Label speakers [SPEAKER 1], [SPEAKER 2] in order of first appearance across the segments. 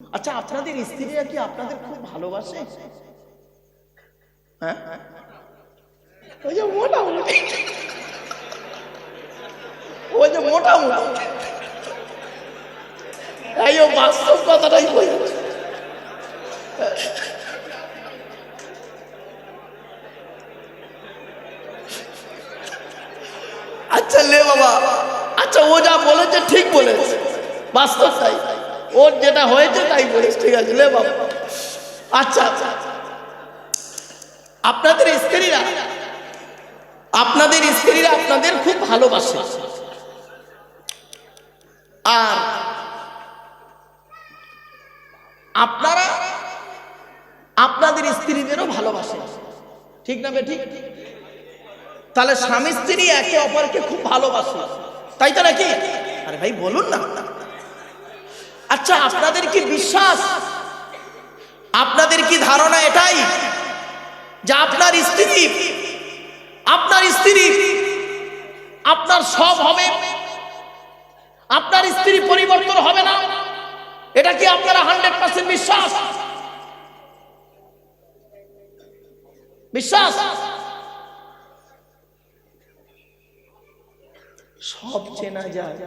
[SPEAKER 1] আচ্ছা আপনাদের স্ত্রীরা কি আপনাদের খুব ভালোবাসে? হ্যাঁ? ওই যে মোটামুটি। ওই যে মোটামুটি। এই ও বাস্তব কথাটাই বলছে আচ্ছা লে বাবা। আচ্ছা ও যা বলেছে ঠিক বলেছে। বাস্তব তাই ওর যেটা হয়েছে তাই বলিস, ঠিক আছে, লে বাবা। আচ্ছা আচ্ছা আপনাদের স্ত্রীরা আপনাদের স্ত্রীরা আপনাদের খুব ভালোবাসে। আর আপনারা আপনাদের স্ত্রীদেরও ভালোবাসে ঠিক না ঠিক? তাহলে স্বামী স্ত্রী একে অপরকে খুব ভালোবাসে। তাই তো নাকি? আরে ভাই, বলুন না। আচ্ছা আপনাদের কি বিশ্বাস? আপনাদের কি ধারণা এটাই যে আপনার স্ত্রী আপনার স্ত্রী, আপনার সব হবে? আপনার স্ত্রী পরিবর্তন হবে না? এটা কি আপনারা হান্ড্রেড পার্সেন্ট বিশ্বাস? বিশ্বাস? সব চেনা যায়,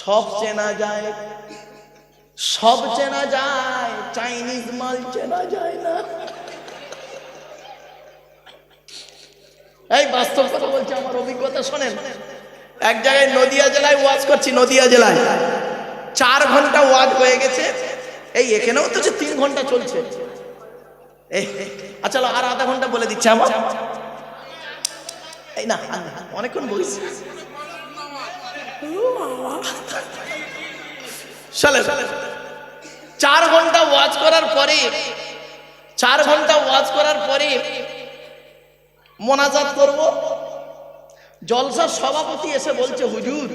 [SPEAKER 1] সব চেনা যায়। সব চেনা যায় চাইনিজ মাল চেনা যায় না। এই বাস্তব কথা বলছি আমার অভিজ্ঞতা শোনেন। এক জায়গায় নদিয়া জেলায় ওয়াজ করছি নদিয়া জেলায়। চার ঘণ্টা ওয়াজ হয়ে গেছে। এই এখানেও তো যে তিন ঘণ্টা চলছে। আচ্ছা আর আধা ঘণ্টা বলে দিচ্ছে আমার। এই না অনেকক্ষণ বলছি। চলে। চার ঘণ্টা ওয়াজ করার পরে, চার ঘণ্টা ওয়াজ করার পরে মোনাজাত করব। জলসার সভাপতি এসে বলছে, হুজুর,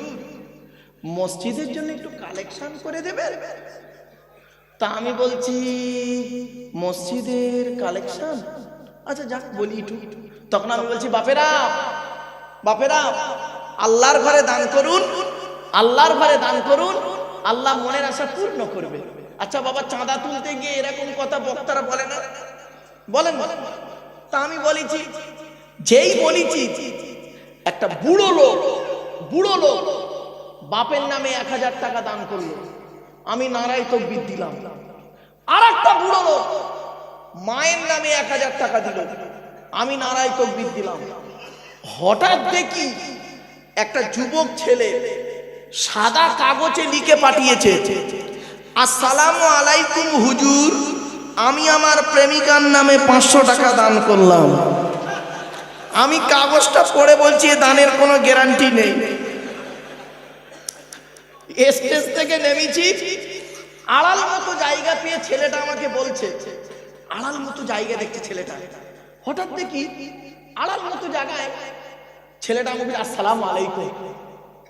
[SPEAKER 1] মসজিদের জন্য একটু কালেকশন করে দেবেন? তা আমি বলছি, মসজিদের কালেকশন? আচ্ছা যাক, বলি একটু। তখন আমি বলছি, বাপেরা বাপেরা, আল্লাহর ঘরে দান করুন, আল্লাহর ঘরে দান করুন, আল্লাহ মনের আশা পূর্ণ করবে। আচ্ছা বাবা, চাঁদা তুলতে গিয়ে এরকম কথা বক্তারা বলে না? বলেন বলেন তা আমি বলেছি, যেই বলেছি, একটা বুড়ো লোক বুড়ো লোক বাপের নামে এক হাজার টাকা দান করল। আমি নারায় তকবির দিলাম। আর একটা বুড়ো লোক মায়ের নামে এক হাজার টাকা দিল। আমি নারায় তকবির দিলাম। হঠাৎ দেখি একটা যুবক ছেলে সাদা কাগজে লিখে পাঠিয়েছে। আসসালামু আলাইকুম, হুজুর। আমি আমার প্রেমিকার নামে পাঁচশো টাকা দান করলাম। আমি কাগজটা পড়ে বলছি দানের কোনো গ্যারান্টি নেই। স্টেজ থেকে নেমেছি, আড়াল মতো জায়গা পেয়ে ছেলেটা আমাকে বলছে, আড়াল মতো জায়গা দেখছে ছেলেটা। হঠাৎ দেখি আড়াল মতো জায়গায় ছেলেটা আমাকে আসসালাম আলাইকুম।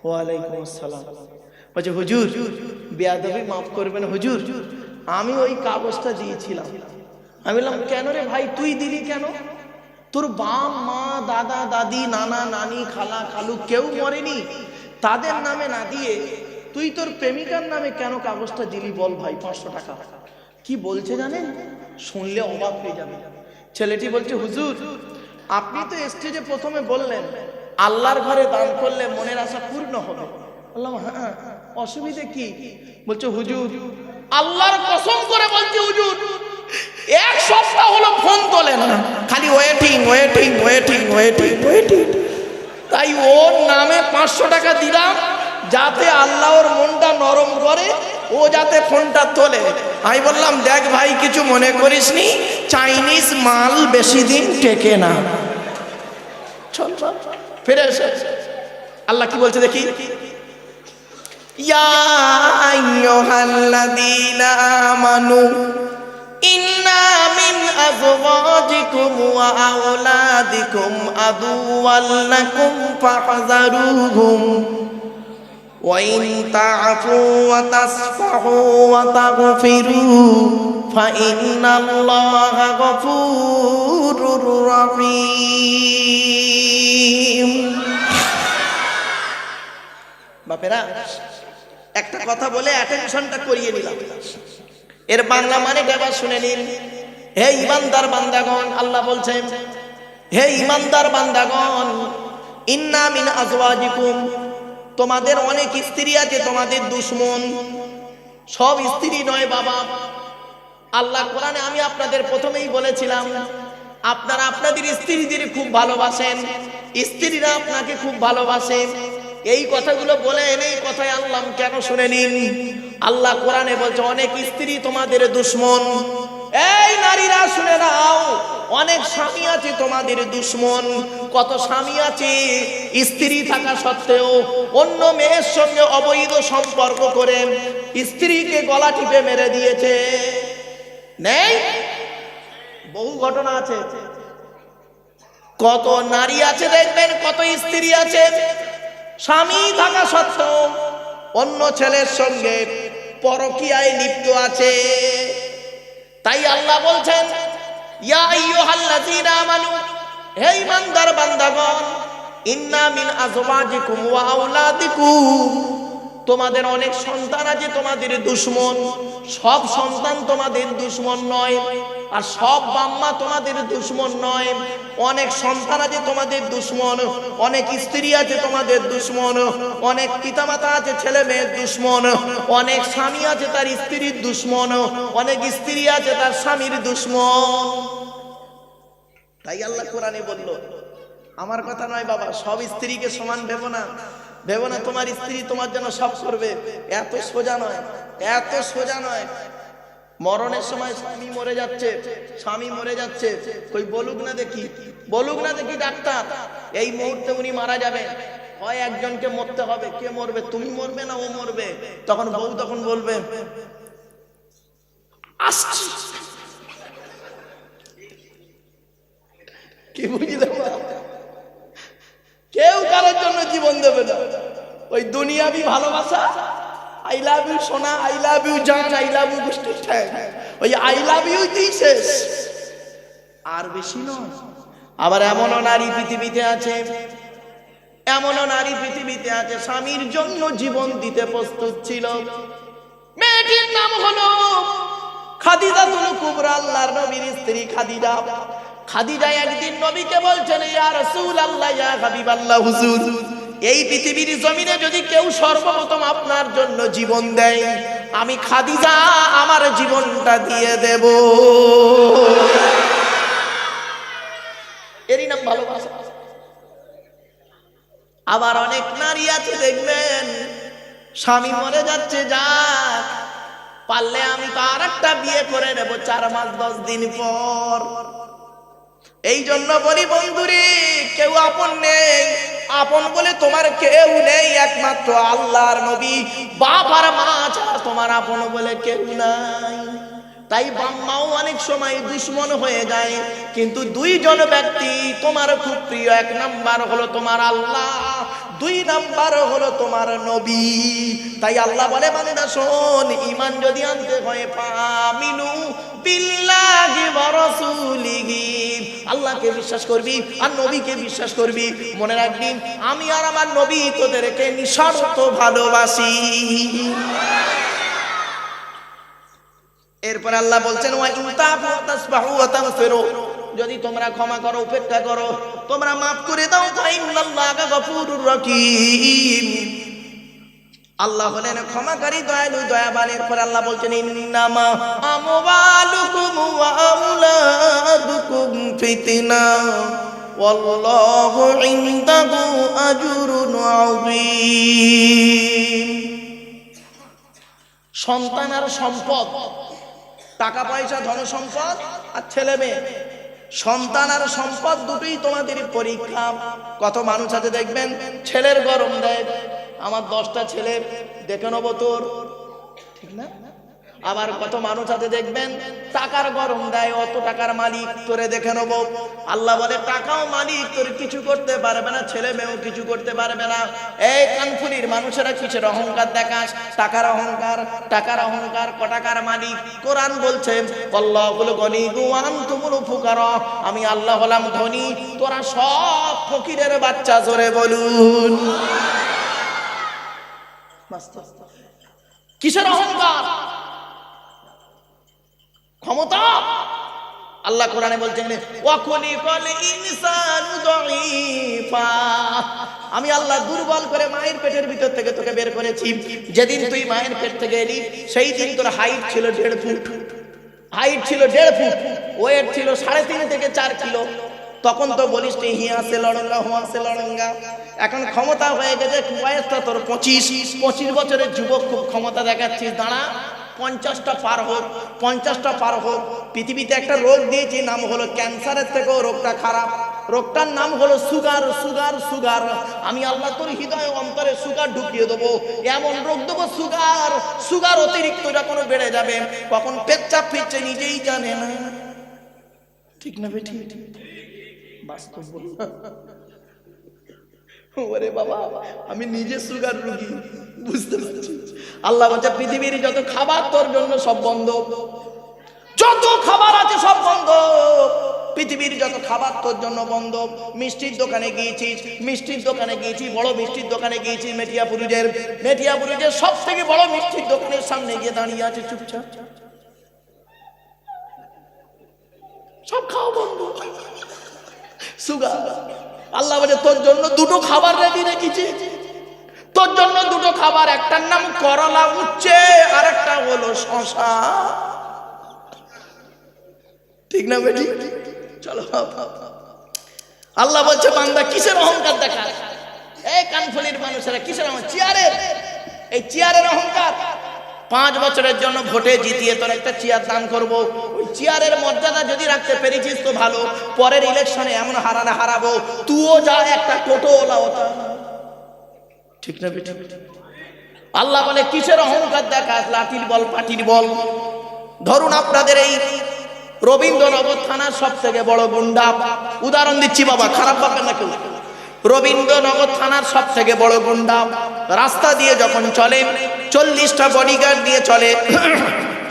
[SPEAKER 1] ওয়ালাইকুম আসসালাম। বলছে, হুজুর বেয়াদবি মাফ করবেন হুজুর? আমি ওই কাগজটা দিয়েছিলাম। আমি বললাম, কেন রে ভাই? তুই দিলি কেন? তোর বাপ, মা, দাদা, দাদি, নানা, নানি, খালা, খালু কেউ মরেনি। তাদের নামে না দিয়ে তুই তোর প্রেমিকার নামে কেন কাগজটা দিলি বল ভাই? পাঁচশো টাকা। কি বলছে জানেন? শুনলে অবাক হয়ে যাবে। ছেলেটি বলছে, হুজুর, আপনি তো স্টেজে প্রথমে বললেন, আল্লাহর ঘরে দান করলে মনের আশা পূর্ণ হবে। বললাম হ্যাঁ অসুবিধে কি? বলছে হুজুর আল্লাহর কসম করে বলছে হুজুর এক সপ্তাহ হলো ফোন তোলে না। খালি waiting waiting waiting waiting waiting তাই ওর নামে পাঁচশো টাকা দিলাম যাতে আল্লাহ ওর মনটা নরম করে ও যাতে ফোনটা তোলে। আমি বললাম দেখ ভাই কিছু মনে করিস নি চাইনিজ মাল বেশি দিন টেকে না। চল, ফিরে এসে আল্লাহ কি বলছে দেখি? ইয়া আইয়ুহাল্লাযীনা আমানু ইন্না মিন আযওয়াজিকুম ওয়া আওলাদিকুম আদুওয়াল লাকুম ফাহযারুহুম وإن تعفوا وتصفحوا وتغفروا فإن الله غفور رحيم বাপেরা একটা কথা বলে অ্যাটেনশনটা করিয়ে নিলাম। এর বাংলা মানে এবার শুনে নিন। হে ইমানদার বান্দাগণ, আল্লাহ বলছেন, হে ইমানদার বান্দাগণ, ইন্না মিন আজওয়াজিকুম, তোমাদের অনেক স্ত্রী আছে, তোমাদের দুশ্মন। সব স্ত্রী নয় বাবা। আল্লাহ কোরআনে আমি আপনাদের প্রথমেই বলেছিলাম, আপনারা আপনাদের স্ত্রীদের খুব ভালোবাসেন, স্ত্রীরা আপনাকে খুব ভালোবাসেন এই কথাগুলো বলে এনে এই কথায় আল্লাহ কেন শুনে নিন? আল্লাহ কোরআনে বলছে, অনেক স্ত্রী তোমাদের দুশ্মন। এই নারীরা শুনে নাও, অনেক স্বামী আছে তোমাদের দুশ্মন। কত স্বামী আছে, স্ত্রী থাকা সত্ত্বেও অন্য মেয়ের সঙ্গে অবৈধ সম্পর্ক করে স্ত্রীকে গলা টিপে মেরে দিয়েছে। নেই? বহু ঘটনা আছে। কত নারী আছে দেখবেন, কত স্ত্রী আছে। স্বামী থাকা সত্ত্বেও অন্য ছেলের সঙ্গে পরকিয়ায় লিপ্ত আছে। তাই আল্লাহ বলছেন তোমাদের অনেক সন্তান আছে তোমাদের দুশ্মন, সব সন্তান তোমাদের দুশ্মন নয়। আর সব বাম্মা তোমাদের দুশ্মন নয়। অনেক সন্তান আছে তোমাদের দুশ্মন, অনেক স্ত্রী আছে তোমাদের দুশ্মন, অনেক পিতামাতা আছে ছেলে মেয়ের দুশ্মন, অনেক স্বামী আছে তার স্ত্রীর দুশ্মন, অনেক স্ত্রী আছে তার স্বামীর দুশ্মন। তাই আল্লাহ কোরআনে বলল, আমার কথা নয় বাবা, সব স্ত্রীকে সমান ভেবো না। ভেবো না তোমার স্ত্রী তোমার জন্য সব করবে। এত সোজা নয়, এত সোজা নয়। মরণের সময় স্বামী মরে যাচ্ছে, স্বামী মরে যাচ্ছে। কই বলুক না দেখি, বলুক না দেখি ডাক্তার। এই মুহূর্তে উনি মারা যাবেন। হয় একজনকে মরতে হবে, কে মরবে? তুমি মরবে না ও মরবে? তখন বউ তখন বলবে কি বুঝলে? কেউ কারোর জন্য জীবন দেবে না। ওই দুনিয়াবি ভালোবাসা। আই লাভ ইউ সোনা আই লাভ ইউ জান আই লাভ ইউ গোষ্ঠীর ঠ্যাং ওই আই লাভ ইউ শেষ আর বেশি নয়। আবার এমনও নারী পৃথিবীতে আছে এমনও নারী পৃথিবীতে আছে স্বামীর জন্য জীবন দিতে প্রস্তুত ছিল। মেয়েটির নাম হলো খাদিজা তুল কুবরা আল্লাহর নবীর স্ত্রী খাদিজা। খাদিজা একদিন নবীকে বলছেন ইয়া রাসূলুল্লাহ ইয়া হাবিবাল্লাহ হুজুর। এই পৃথিবীর জমিনে যদি কেউ সর্বপ্রথম আপনার জন্য জীবন দেয়, আমি খাদিজা আমার জীবনটা দিয়ে দেব। এরই নাম ভালোবাসা। আবার অনেক নারী আছে, দেখবেন, স্বামী মরে যাচ্ছে, যাক, পারলে আমি তো আর একটা বিয়ে করে নেব চার মাস, দশ দিন পর। এই জন্য বলি বন্ধুরে, কেউ আপন নেই। আপন বলে তোমার কেউ নেই, একমাত্র আল্লাহর নবী। বাবার মা ছাড়া তোমার আপন বলে কেউ নাই। তাই বাম্মাও অনেক সময় দুশ্মন হয়ে যায়। কিন্তু দুইজন ব্যক্তি তোমার খুব প্রিয়, এক নাম্বার হলো তোমার আল্লাহ, দুই নাম্বার হলো তোমার নবী। তাই আল্লাহ বলে মানে না, শোন ইমান যদি আনতে হয় পামিনু বিল্লাহি ওয়া রাসূলিহি। আল্লাহকে বিশ্বাস করবি আর নবীকে বিশ্বাস করবি। মনে রাখবি, আমি আর আমার নবী তোদেরকে নিঃস্বার্থ ভালোবাসি। এরপর আল্লাহ বলছেন যদি তোমরা ক্ষমা করো, উপেক্ষা করো, তোমরা মাফ করে দাও আল্লাহ হলেন ক্ষমাকারী, দয়ালু, দয়াবান। এরপর আল্লাহ বলছেন, ইন্নামা আমওয়ালুকুম ওয়া আওলাদুকুম ফিতনা। ওয়াল্লাহু ইনদাহু আজরুন আযীম। সন্তান আর সম্পদ টাকা পয়সা ধন সম্পদ আর ছেলে মেয়ে। সন্তান আর সম্পদ দুটোই তোমাদের পরীক্ষা। কত মানুষ আছে দেখবেন, ছেলের গরম দেয়। আমার দশটা ছেলে, দেখে নেব তোর। ঠিক না? আবার কত মানুষ আছে দেখবেন? টাকার গরম দেয় অত টাকার মালিক তোরে দেখে নেব। আল্লাহ বলে টাকাও মালিক তোর কিছু করতে পারবে না ছেলে মেয়েও কিছু করতে পারবে না। এই কানফুলির মানুষেরা কিসের অহংকার দেখাস? টাকার অহংকার টাকার অহংকার কটাকার মালিক। কোরআন বলছে আল্লাহুল গনি গুয়ান তুমুল ফুকার। আমি আল্লাহ হলাম ধনী তোরা সব ফকিরের বাচ্চা জোরে বলুন। কিসের অহংকার? ক্ষমতা। আল্লাহ কোরআনে বলছেন আমি আল্লাহ দুর্বল করে মায়ের পেটের ভিতর থেকে তোকে বের করেছি। যেদিন তুই মায়ের পেট থেকে এলি, সেই দিন তোর হাইট ছিল দেড় ফুট। হাইট ছিল দেড় ফুট, ওয়েট ছিল সাড়ে তিন থেকে চার কিলো। তখন তো বলিস নি হিয়া সে লড়ঙ্গা হুয়া সে লড়ঙ্গা। এখন ক্ষমতা হয়ে গেছে, বয়সটা তোর পঁচিশ। পঁচিশ বছরের যুবক খুব ক্ষমতা দেখাচ্ছিস, দাঁড়া। পঞ্চাশটা পার হোক, পঞ্চাশটা পার হোক, পৃথিবীতে একটা রোগ দিয়েছি, নাম হলো ক্যান্সারের থেকেও রোগটা খারাপ। রোগটার নাম হলো সুগার সুগার সুগার। আমি আল্লাহ তোর হৃদয় অন্তরে সুগার ঢুকিয়ে দেবো। এমন রোগ দেবো সুগার সুগার অতিরিক্ত যখন বেড়ে যাবে। কখন পেচ্চাপ ফিরছে নিজেই জানে না ঠিক না বেঠি? বাস্তব। ওরে বাবা, আমি নিজে সুগার রুগী। বুঝতে পারছি। আল্লাহ বলছে, পৃথিবীর যত খাবার তোর জন্য সব বন্ধ। যত খাবার আছে সব বন্ধ। পৃথিবীর যত খাবার তোর জন্য বন্ধ। মিষ্টির দোকানে গিয়েছিস, মিষ্টির দোকানে গিয়েছি বড় মিষ্টির দোকানে গিয়েছি মেটিয়াপুরুজের মেটিয়াপুরুজের সব থেকে বড় মিষ্টির দোকানের সামনে গিয়ে দাঁড়িয়ে আছে, চুপচাপ। সব খাওয়া বন্ধ। সুগার। আল্লাহ বলে তোর জন্য দুটো খাবার রেডি রেখেছি। খাবার, একটার নাম করলা উচ্ছে আর একটা হলো শশা। ঠিক না বেটি? চলো আল্লাহ বলছে, বান্দা, কিসের অহংকার দেখা এই কানফুলির মানুষেরা, কিসের অহংকার? চেয়ারের। এই চেয়ারের অহংকার। পাঁচ বছরের জন্য ভোটে জিতিয়ে তোর একটা চেয়ার দান করব। ওই চেয়ারের মর্যাদা যদি রাখতে পেরেছিস তো ভালো। পরের ইলেকশনে এমন হারানে হারাবো। তুইও যা একটা টোটো ওলা ওটা ঠিক না বেটি? আল্লাহ বলে, কিসের অহংকার দেখাস? লাঠির বল, পাটির বল। ধরুন আপনাদের এই রবীন্দ্রনগর থানার সব থেকে বড় গুন্ডা। উদাহরণ দিচ্ছি বাবা, খারাপ পাবেন না কেউ। রবীন্দ্রনগর থানার সব থেকে বড় গুন্ডা। রাস্তা দিয়ে যখন চলে, চল্লিশটা বডিগার্ড দিয়ে চলে।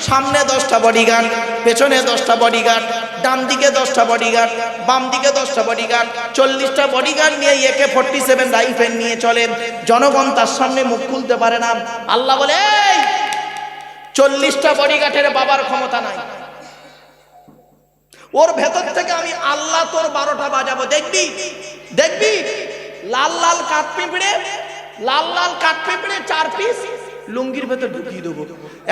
[SPEAKER 1] সামনে দশটা বডিগার্ড পেছনে দশটা বডিগার্ড ডান দিকে দশটা বডিগার্ড বাম দিকে দশটা বডিগার্ড চল্লিশটা বডিগার্ড নিয়ে একে ফোরটি সেভেন রাইফেল নিয়ে চলেন। জনগণ তার সামনে মুখ খুলতে পারে না। আল্লাহ বলে "এই, চল্লিশটা বডিগার্ডের বাবার ক্ষমতা নাই। ওর ভেতর থেকে আমি আল্লাহ তোর বারোটা বাজাবো। দেখবি? দেখবি? লাল লাল কাঠ পিঁপড়ে লাল লাল কাঠ পিঁপড়ে চার পিস লুঙ্গির ভেতর ঢুকিয়ে দেবো।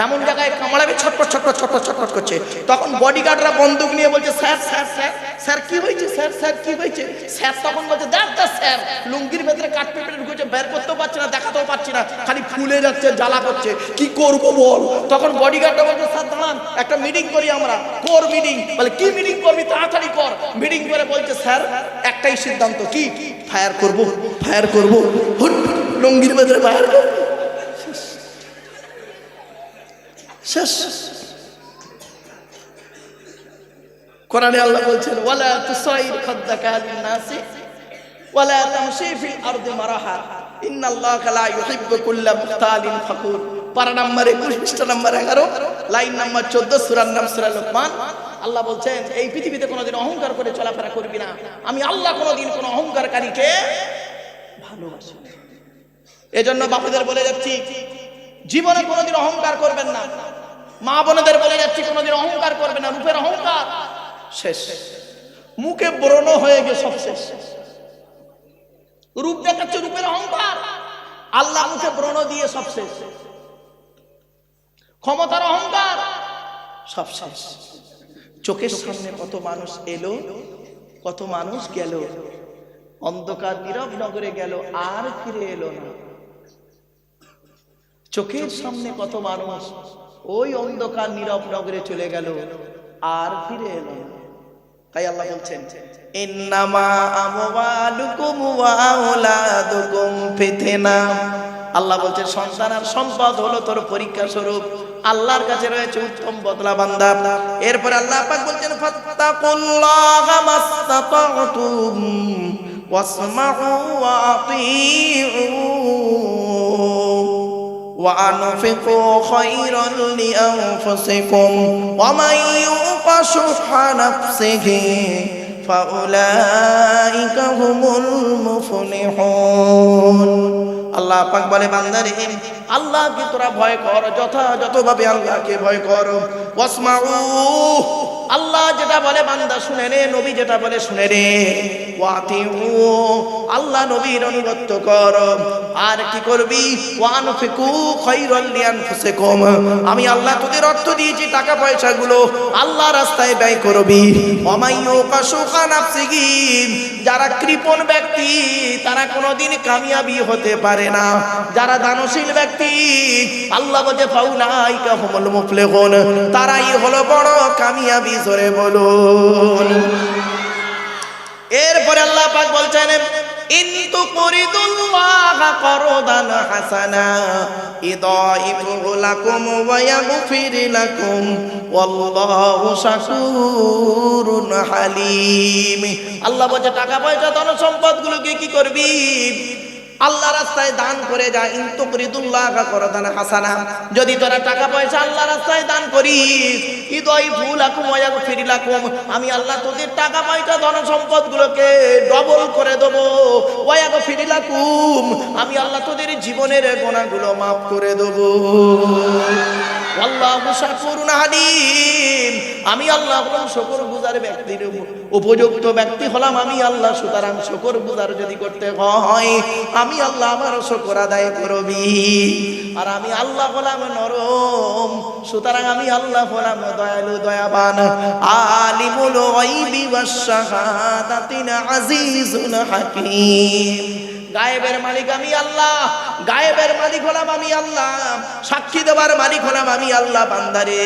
[SPEAKER 1] এমন জায়গায় কামড়াবে, ছটপট ছটপট ছটপট ছটপট করছে। তখন বডিগার্ডরা বন্দুক নিয়ে বলছে, স্যার স্যার স্যার স্যার, কি হয়েছে? স্যার স্যার, কি হয়েছে? স্যার তখন বলছে, দেখ দেখ, স্যার, লুঙ্গির ভেতরে কাঠ পিঁপড়ে ঢুকেছে, বের করতেও পারছি না, দেখাতেও পারছি না, খালি ফুলে যাচ্ছে, জ্বালা করছে। কি করব বল? তখন বডিগার্ডরা বলছে, স্যার, দাঁড়ান, একটা মিটিং করি আমরা কোর মিটিং বলে, কি মিটিং করবি? তাড়াতাড়ি কর। মিটিং করে বলছে, স্যার, একটাই সিদ্ধান্ত, কি? ফায়ার করব ফায়ার করব, হুট, লুঙ্গির ভেতরে ফায়ার করব। শেষ। কোরআনে আল্লাহ বলছেন, ওয়ালা তুসাইর খাদ্দাকা লিন-নাসি ওয়ালা তামশি ফিল আরদি মারাহা, ইন্নাল্লাহা লা ইউহিব্বু কুল্লা মুখতালিন ফাকুর। পারা নাম্বার 21 পৃষ্ঠা নাম্বার 11 লাইন নাম্বার 14 সূরার নাম সূরা লোকমান। আল্লাহ বলছেন, এই পৃথিবীতে কোনোদিন অহংকার করে চলাফেরা করবি না। আমি আল্লাহ কোনোদিন কোনো অহংকারকারীকে ভালোবাসি। এজন্য বাপুদের বলে যাচ্ছি জীবনে কোনোদিন অহংকার করবেন না। মা বোনেদের বলে যাচ্ছি, কোনোদিন অহংকার করবেন না, রূপের অহংকার। শেষ। মুখে ব্রণ হয়ে গে সব শেষ। রূপ দেখাচ্ছে রূপের অহংকার। আল্লাহ মুখে ব্রণ দিয়ে সব শেষ। ক্ষমতার অহংকার। সব শেষ। চোখের সামনে কত মানুষ এলো, কত মানুষ গেল। অন্ধকার নীরব নগরে গেল, আর ফিরে এলো না। চোখের সামনে কত মানুষ ওই অন্ধকার নীরব নগরে চলে গেল আর ফিরে এলো তাই আল্লাহ বলছেন আল্লাহ বলছেন সন্তান আর সম্পদ হলো তোর পরীক্ষা স্বরূপ। আল্লাহর কাছে রয়েছে উত্তম বদলা বান্দা। এরপর আল্লাহ পাক বলছেন ফাত্তাকুল্লাহা মাস্তাতাতুম ওয়াসমাউ ওয়া আতিউ وأنفقوا خيرا لأنفسكم ومن يوق شح نفسه فأولئك هم المفلحون الله أكبر بندرهم আল্লাহকে তোরা ভয় কর, যথাযথভাবে আল্লাহকে ভয় কর। ওয়াসমাউ, আল্লাহ যেটা বলে বান্দা শুনে রে নবী যেটা বলে শুনে রে আল্লাহ নবীর অনুগত্য কর। আর কি করবি? আমি আল্লাহ তোদের অর্থ দিয়েছি টাকা পয়সাগুলো আল্লাহ রাস্তায় ব্যয় করবি। যারা কৃপণ ব্যক্তি, তারা কোনোদিন কামিয়াবি হতে পারে না। যারা দানশীল ব্যক্তি আল্লাহ বলে ফাউলাইকা হুমুল তারাই হলো বড় কামিয়াবি, জোরে বলুন। এরপরে আল্লাহ পাক বলছেন ইন্তু কুরিদুল্লাহ করদান হাসানা ইদাইফু লাকুম ওয়া ইয়াগফির লাকুম, ওয়াল্লাহু শাকুরুন হালিম। আল্লাহ বলছে টাকা পয়সা ধন সম্পদগুলোকে কি করবি? আল্লাহ রাস্তায় দান করে যা ইন্তু করিদুল্লাহ করদান হাসানা। যদি তোরা টাকা পয়সা আল্লাহ রাস্তায় দান করিস, হৃদয় ভুল আকুম ওয়াক ফিরিলাকুম আমি আল্লাহ তোদের টাকা পয়সা ধন সম্পদ গুলোকে ডবল করে দেব। ওয়াক ফিরিলাকুম আমি আল্লাহ তোদের জীবনের গোনাগুলো মাফ করে দেব। আমি আল্লাহ হলাম শকর গুজার ব্যক্তির উপযুক্ত ব্যক্তি হলাম আমি আল্লাহ, সুতরাং শকর গুজার যদি করতে হয়, আমি আল্লাহ আমার শকর আদায় করবি। আর আমি আল্লাহ হলাম নরম, সুতরাং আমি আল্লাহ হলাম দয়ালু, দয়াবান। আলিমুল গায়বি ওয়াস শাহাদাতিন, আজিজুল হাকীম। গায়েবের মালিক আমি আল্লাহ, গায়েবের মালিক হলাম আমি আল্লাহ, সাক্ষী দেওয়ার মালিক হলাম আমি আল্লাহ, বান্দারে।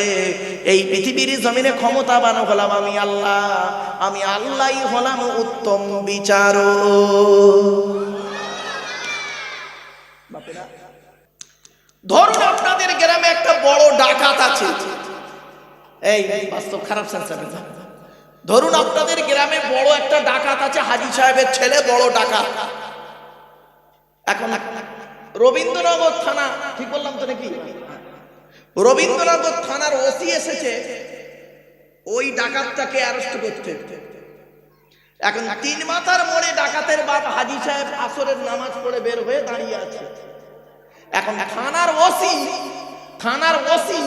[SPEAKER 1] এই পৃথিবীর জমিনে ক্ষমতাবান হলাম আমি আল্লাহ, আমি আল্লাহই হলাম উত্তম বিচার ধরুন আপনাদের গ্রামে একটা বড় ডাকাত আছে। এই বাস্তব খারাপ সেন্সার ধরুন আপনাদের গ্রামে বড় একটা ডাকাত আছে, হাজি সাহেবের ছেলে বড় ডাকাত। এখন রবীন্দ্রনগর থানা, ঠিক বললাম তো নাকি? রবীন্দ্রনগর থানার ওসি এসেছে, ওই ডাকাতটাকে অ্যারেস্ট করতে। এখন তিন মাথার মোড়ে ডাকাতের বাপ হাজি সাহেব আসরের নামাজ পড়ে বের হয়ে দাঁড়িয়ে আছে। এখন থানার ওসি থানার ওসি,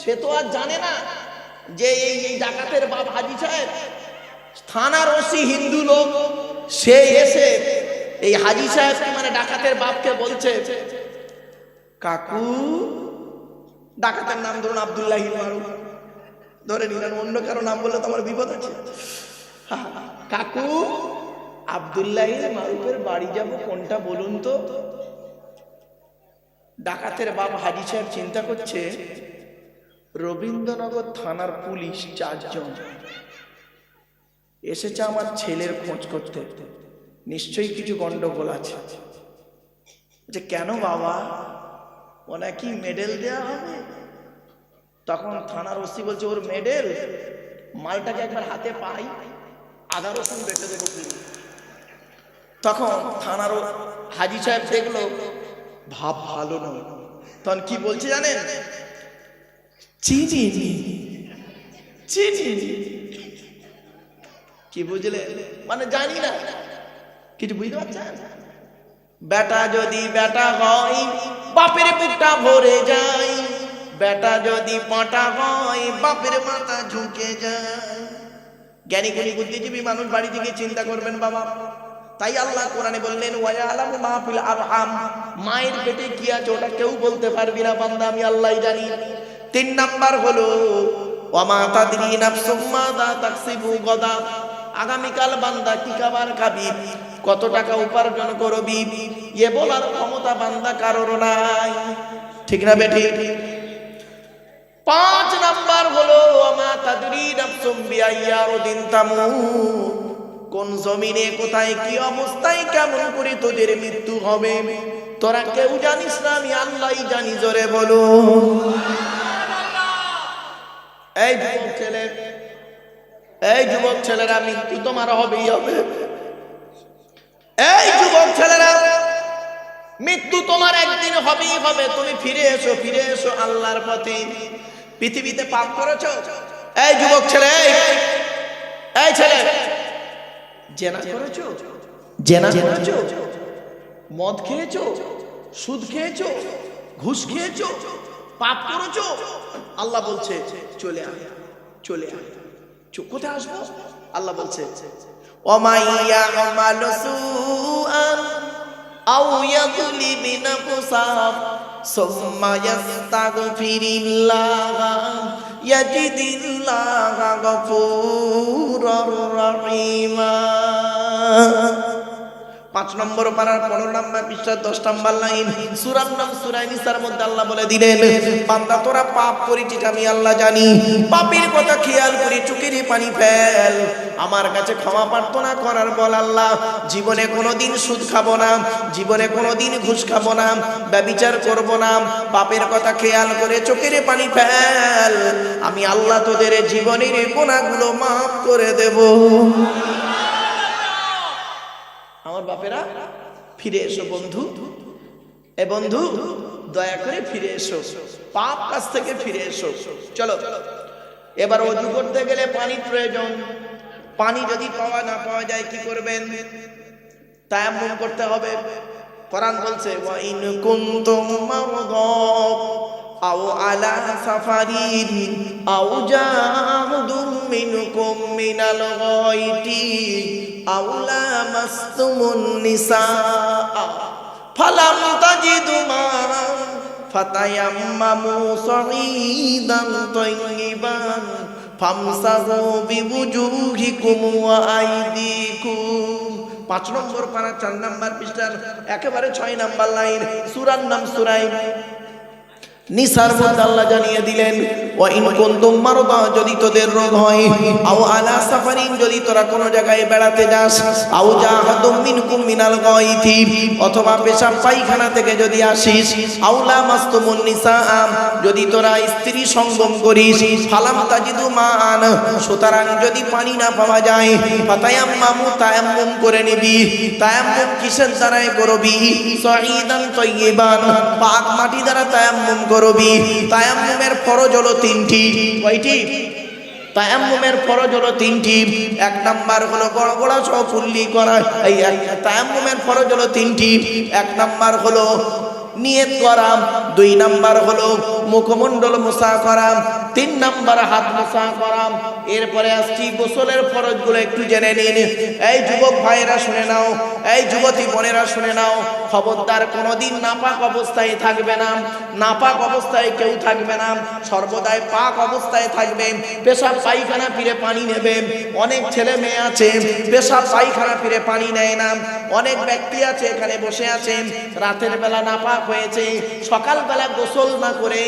[SPEAKER 1] সে তো আর জানে না যে এই এই ডাকাতের বাপ হাজি সাহেব, থানার ওসি হিন্দু লোক, সে এসে এই হাজি সাহেবকে মানে ডাকাতের বাপকে বলছে? কাকু, ডাকাতের নাম ধরুন আবদুল্লাহ ধরে নিলেন অন্য কারও নাম বললে তোমার বিপদ আছে। কাকু, আবদুল্লাহ মারুফের বাড়ি যাব কোনটা বলুন তো? ডাকাতের বাপ হাজি সাহেব চিন্তা করছে, রবীন্দ্রনগর থানার পুলিশ চারজন এসেছে আমার ছেলের খোঁজ করতে। নিশ্চয়ই কিছু গন্ডগোল আছে। যে কেন বাবা? ও নাকি মেডেল দেওয়া হবে? তখন থানার ওসি বলছে, ওর মেডেল? মালটাকে একবার হাতে পাই। আধা রসুন বেটে দেবো তখন থানার হাজি সাহেব দেখল, ভাব ভালো নয়। তখন কি বলছে জানেন? চিনি চিনি কি বুঝলে মানে জানি না। কিছু বুঝতে পারছেন বেটা যদি বেটা হয়, বাপের বুকটা ভরে যায়। বেটা যদি পাটা হয়, বাপের মাথা ঝুঁকে যায়। জ্ঞানী গুণী বুদ্ধিজীবী মানুষ বাড়ি থেকে চিন্তা করবেন, বাবা। তাই আল্লাহ কোরআনে বললেন ওয়ালামু মাহফিল আরহাম। মায়ের পেটে কি আছে ওটা কেউ বলতে পারবি না, বান্দা, আমি আল্লাহই জানি। তিন নাম্বার হলো, ওয়ামা তাদরি নাফসুম মাযা তাকসিবু গদা। আগামীকাল বান্দা কি খাবার খাবি? কত টাকা উপার্জন করবি এ বলার ক্ষমতা বান্দা কারোর নাই। ঠিক না বেঠি? পাঁচ নাম্বার হলো আমা তাদরি নাফসুম বিআইয়ার দিন তামুত কোন জমিনে কোথায় কি অবস্থায় কেমন করে তোদের মৃত্যু হবে? তোরা কেউ জানিস না, আমি আল্লাহই জানি, জোরে বলো। এই যুবক ছেলে, এই যুবক ছেলেরা মৃত্যু তোমার হবেই হবে। এই যুবক ছেলেরা মৃত্যু তোমার একদিন হবেই হবে। তুমি ফিরে এসো ফিরে এসো আল্লাহর পথে। পৃথিবীতে পাপ করেছ? এই যুবক ছেলে এই, ছেলে জেনা করেছ? জেনা করেছ? মদ খেয়েছো? সুদ খেয়েছো? ঘুষ খেয়েছো? পাপ করেছ? আল্লাহ বলছে চলে আয় চলে আয়। কোথায় আসব? আল্লাহ বলছে ওমাইয়া আমালু সুআন আও ইয়াযলিম নাফসাহ সুম্মা ইয়াস্তাগফিরিল্লাহ ইয়াজিদিল্লাহ গফুরুর রহিমা পাঁচ নম্বর পাড়ার পনেরো নম্বর পৃষ্ঠার দশ নম্বর লাইন। সুরার নাম সুরাই নিসার মধ্যে আল্লাহ বলে দিলেন, বান্দা, তোরা পাপ করেছিস, আমি আল্লাহ জানি। পাপের কথা খেয়াল করি চোখের পানি ফেল। আমার কাছে ক্ষমা প্রার্থনা করার বল আল্লাহ। জীবনে কোনোদিন সুদ খাব না, জীবনে কোনোদিন ঘুষ খাব না, ব্যবিচার করব না। পাপের কথা খেয়াল করে চোখের পানি ফেল। আমি আল্লাহ তোদের জীবনের গোনাগুলো মাফ করে দেবো। আমার বাপেরা, ফিরে এসো বন্ধু। এ বন্ধু, দয়া করে ফিরে এসো। পাপ কাছ থেকে ফিরে এসো। চলো, এবার অজু করতে গেলে পানির প্রয়োজন। পানি যদি পাওয়া না পাওয়া যায়, কি করবেন? তায়াম্মুম করতে হবে। কোরআন বলছে আও আলা সাফারিন আও জাহাদুম মিনকুম মিনাল গায়তি আও লামাসতুমুন নিসা ফালাম তাজিদু মা ফাতায়াম্মামু সাঈদান তাইয়িবান ফামসাহু বিওজুহিকুম ওয়া আইদিকুম পাঁচ নম্বর পারা চার নম্বর পৃষ্ঠার একেবারে ছয় নম্বর লাইন, সুরার নাম সুরাই নিসার মধ্যে আল্লাহ জানিয়ে দিলেন ও ইন কুনতুম মারদা, যদি তোদের রোগ হয়, আও আলা সাফারিন, যদি তোরা কোনো জায়গায় বেড়াতে যাস, আও জাহাদুম মিনকুম মিনাল গায়তি, অথবা পেশাব পায়খানা থেকে যদি আসিস আউলা মাস্তুমুন নিসাআম যদি তোরা স্ত্রী সঙ্গম করিস, ফালাম তাজিদু মান সুতরাং যদি পানি না পাওয়া যায়, ফাতায়াম্মামু তায়াম্মুম করে নিবি, তায়াম্মুম কিসের দ্বারাই করবি? সঈদান তৈয়িবান, পাক মাটি দ্বারা তায়াম্মুম করবি তায়াম্মুমের ফরজ হলো তিনটি। কয়টি? তায়াম্মুমের ফরজ হলো তিনটি। এক নাম্বার হলো গড়গড়া সহ ফুল্লি করা। এই তায়াম্মুমের ফরজ হলো তিনটি। এক নাম্বার হলো নিয়ত করা। দুই নাম্বার হলো মুখমণ্ডল মোসা করা। তিন নাম্বার হাত মোসা করা এরপরে আসছি গোসলের ফরজগুলো একটু জেনে নিন। এই যুবক ভাইয়েরা শুনে নাও, এই যুবতী বোনেরা শুনে নাও, খবরদার কোনোদিন নাপাক অবস্থায় থাকবে না, নাপাক অবস্থায় কেউ থাকবে না, সর্বদাই পাক অবস্থায় থাকবে, পেশাব পায়খানা ফিরে পানি নেবে, অনেক ছেলে মেয়ে আছে, পেশাব পায়খানা ফিরে পানি নেয় না, অনেক ব্যক্তি আছে এখানে বসে আছেন রাতের বেলা নাপাক হয়েছে, সকালবেলা গোসল না করে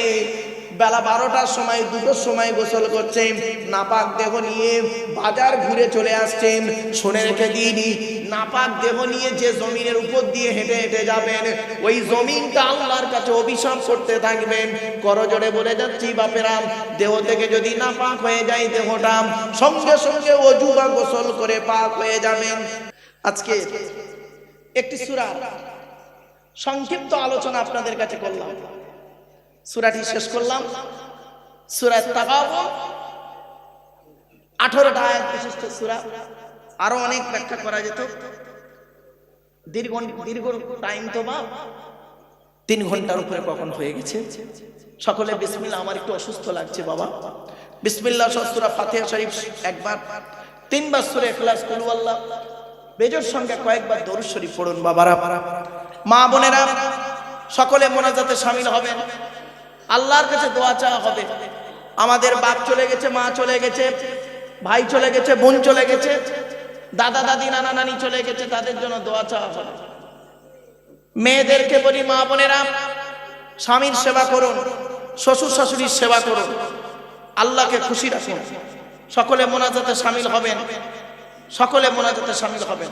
[SPEAKER 1] বেলা বারোটার সময়, দুটোর সময় গোসল করছে। নাপাক দেহ নিয়ে বাজার ঘুরে চলে আসছেন শুনে রেখে দিইনি নাপাক দেহ নিয়ে যে জমিনের উপর দিয়ে হেঁটে হেঁটে যাবেন, ওই জমিনটা আল্লাহর কাছে অভিশাপ করতে থাকবেন। করজোড়ে বলে যাচ্ছি, বাপেরা, দেহ থেকে যদি নাপাক হয়ে যায় দেহটা, সঙ্গে সঙ্গে অজু বা গোসল করে পাক হয়ে যাবেন। আজকে একটি সূরা সংক্ষিপ্ত আলোচনা আপনাদের কাছে করলাম। সূরাটি শেষ করলাম। সূরা তাগাবুন আঠারোটা আয়াত বিশিষ্ট সুরা। আরও অনেক ব্যাখ্যা করা যেত। দীর্ঘ দীর্ঘ টাইম তো বা তিন ঘণ্টার উপরে কখন হয়ে গেছে। সকলে বিসমিল্লা আমার একটু অসুস্থ লাগছে বাবা। বিসমিল্লাহ সূরা ফাতিহা শরীফ একবার, তিনবার সুরে ইখলাস, কুল আল্লাহ। বেজর সঙ্গে কয়েকবার দরুদ শরীফ পড়ুন বাবারা। মা বোনেরা, সকলে মোনাজাতে সামিল হবেন। আল্লাহর কাছে দোয়া চাওয়া হবে। আমাদের বাপ চলে গেছে, মা চলে গেছে, ভাই চলে গেছে, বোন চলে গেছে, দাদা, দাদি, নানা, নানি চলে গেছে, তাদের জন্য দোয়া চাওয়া হবে। মেয়েদেরকে বলি, মা বোনেরা, স্বামীর সেবা করুন, শ্বশুর শাশুড়ির সেবা করুন, আল্লাহকে খুশি রাখুন। সকলে মোনাজাতে শামিল হবেন, সকলে মোনাজাতে শামিল হবেন।